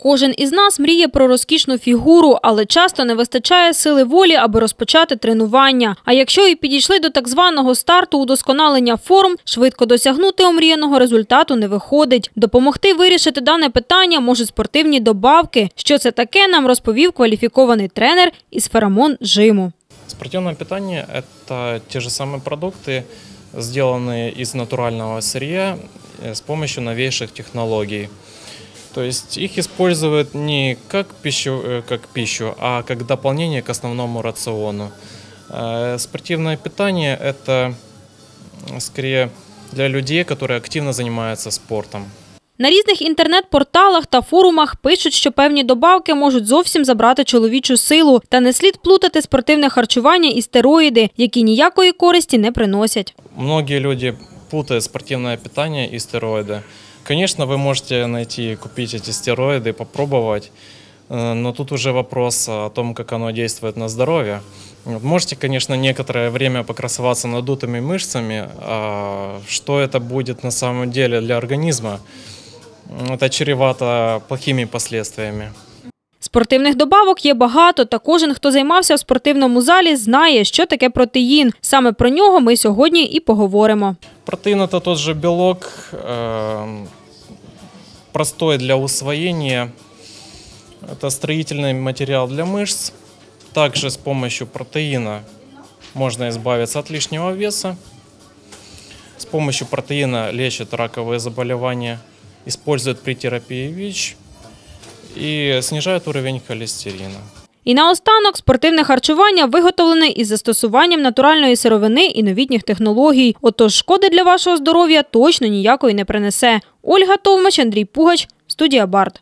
Кожен із нас мріє про розкішну фігуру, але часто не вистачає сили волі, аби розпочати тренування. А якщо і підійшли до так званого старту удосконалення форм, швидко досягнути омріяного результату не виходить. Допомогти вирішити дане питання можуть спортивні добавки. Що це таке, нам розповів кваліфікований тренер із феромон жиму. Спортивное питание – это те же самые продукты, сделанные из натурального сырья э, с помощью новейших технологий. То есть их используют не как пищу, э, как пищу а как дополнение к основному рациону. Э, Спортивное питание – это м, скорее для людей, которые активно занимаются спортом. На різних інтернет-порталах та форумах пишуть, що певні добавки можуть зовсім забрати чоловічу силу, та не слід плутати спортивне харчування і стероїди, які ніякої користі не приносять. Многие люди путают спортивное питание и стероиды. Конечно, вы можете найти и купить эти стероиды, попробовать, э, но тут уже вопрос о том, как оно действует на здоровье. Вот Можете, конечно, некоторое время покрасоваться надутыми мышцами, а что это будет на самом деле для организма, м, это чревато плохими последствиями. Спортивних добавок є багато, та кожен, хто займався в спортивному залі, знає, що таке протеїн. Саме про нього ми сьогодні і поговоримо. Протеин это тот же белок, эм, простой для усвоения. Это строительный материал для мышц. Также с помощью протеина можно избавиться от лишнего веса. С помощью протеина лечат раковые заболевания, используют при терапии ВИЧ и снижают уровень холестерина. І наостанок спортивне харчування виготовлене із застосуванням натуральної сировини і новітніх технологій. Отож, шкоди для вашого здоров'я точно ніякої не принесе. Ольга Товмач, Андрій Пугач, студія Барт.